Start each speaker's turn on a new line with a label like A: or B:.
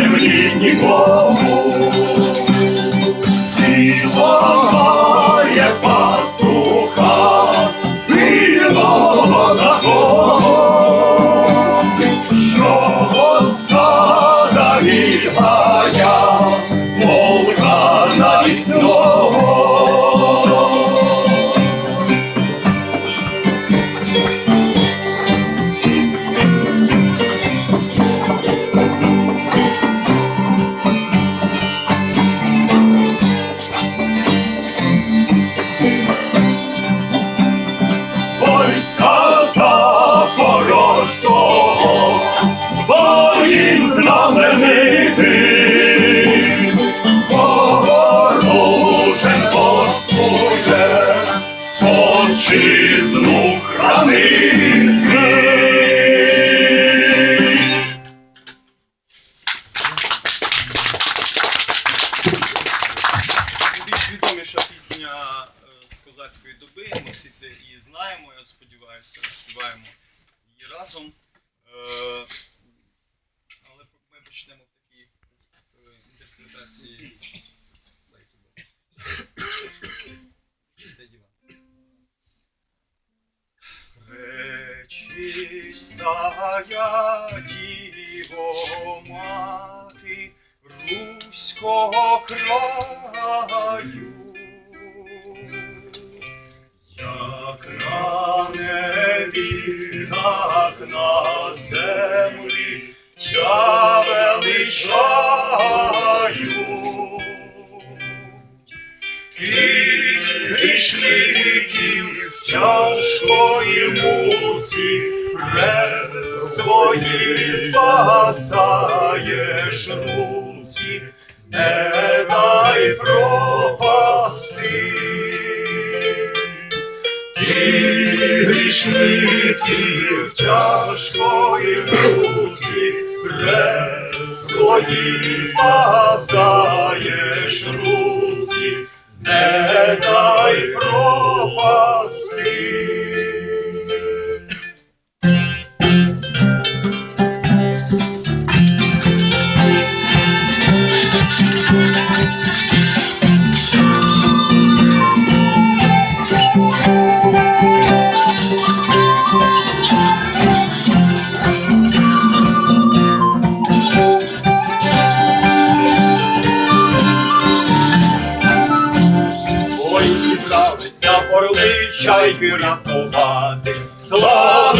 A: землі нікому. Білогає пастуха, білого такого, отчизну хранити.
B: Більш відоміша пісня е, з козацької доби. Ми всі це її знаємо. Я сподіваюся, співаємо її разом. Е, Але ми почнемо в такій е, інтерпретації. Діво мати руського краю, як на небі, так на землі я величаю. Ти грішників тяжкої муці, пред свої спасаєш руці, не дай пропасти. Ти грішників тяжкої муці, пред свої спасаєш руці, не дай орли чайки рахувати, слави